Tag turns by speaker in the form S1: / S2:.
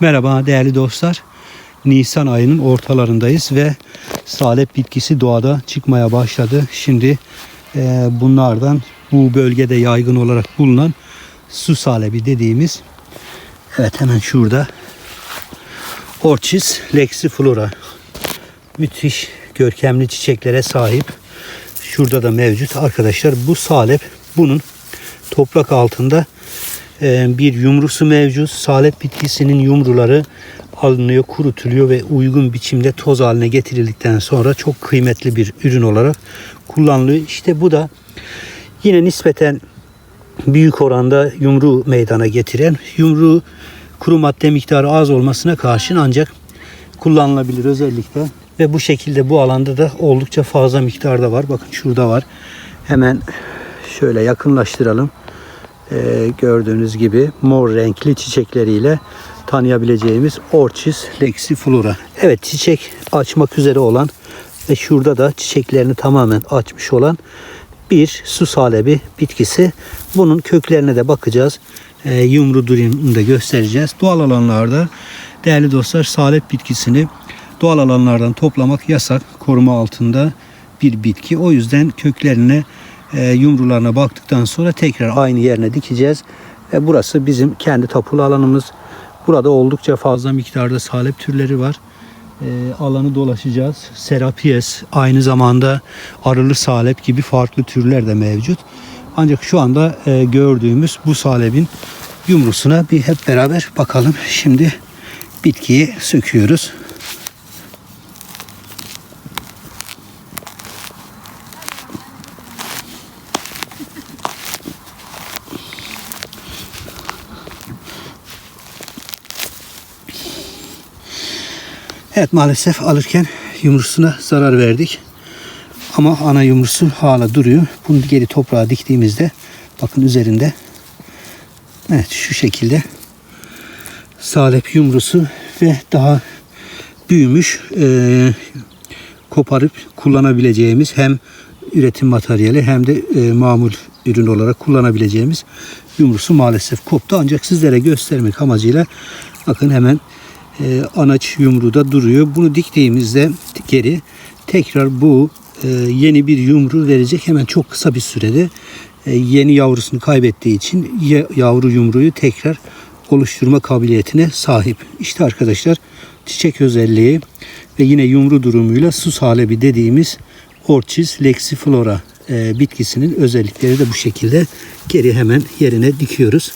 S1: Merhaba değerli dostlar. Nisan ayının ortalarındayız ve salep bitkisi doğada çıkmaya başladı. Şimdi e, bunlardan bu bölgede yaygın olarak bulunan su salebi dediğimiz evet hemen şurada Orchis lexiflora müthiş görkemli çiçeklere sahip. Şurada da mevcut arkadaşlar. Bu salep bunun toprak altında bir yumrusu mevcut. Salep bitkisinin yumruları alınıyor, kurutuluyor ve uygun biçimde toz haline getirildikten sonra çok kıymetli bir ürün olarak kullanılıyor. İşte bu da yine nispeten büyük oranda yumru meydana getiren yumru kuru madde miktarı az olmasına karşın ancak kullanılabilir özellikle ve bu şekilde bu alanda da oldukça fazla miktarda var. Bakın şurada var. Hemen şöyle yakınlaştıralım. Ee, gördüğünüz gibi mor renkli çiçekleriyle tanıyabileceğimiz Orchis lexiflora. Evet çiçek açmak üzere olan ve şurada da çiçeklerini tamamen açmış olan bir su salebi bitkisi. Bunun köklerine de bakacağız. Ee, yumru durumunu da göstereceğiz. Doğal alanlarda değerli dostlar salep bitkisini doğal alanlardan toplamak yasak. Koruma altında bir bitki. O yüzden köklerine e, yumrularına baktıktan sonra tekrar aynı yerine dikeceğiz. Ve burası bizim kendi tapulu alanımız. Burada oldukça fazla miktarda salep türleri var. E, alanı dolaşacağız. Serapies aynı zamanda arılı salep gibi farklı türler de mevcut. Ancak şu anda e, gördüğümüz bu salebin yumrusuna bir hep beraber bakalım. Şimdi bitkiyi söküyoruz. Evet maalesef alırken yumrusuna zarar verdik. Ama ana yumrusu hala duruyor. Bunu geri toprağa diktiğimizde bakın üzerinde evet şu şekilde salep yumrusu ve daha büyümüş e, koparıp kullanabileceğimiz hem üretim materyali hem de e, mamul ürün olarak kullanabileceğimiz yumrusu maalesef koptu. Ancak sizlere göstermek amacıyla bakın hemen e, anaç yumruğu da duruyor. Bunu diktiğimizde geri tekrar bu e, yeni bir yumru verecek hemen çok kısa bir sürede e, yeni yavrusunu kaybettiği için ya- yavru yumruyu tekrar oluşturma kabiliyetine sahip. İşte arkadaşlar çiçek özelliği ve yine yumru durumuyla su salebi dediğimiz Orchis lexiflora e, bitkisinin özellikleri de bu şekilde geri hemen yerine dikiyoruz.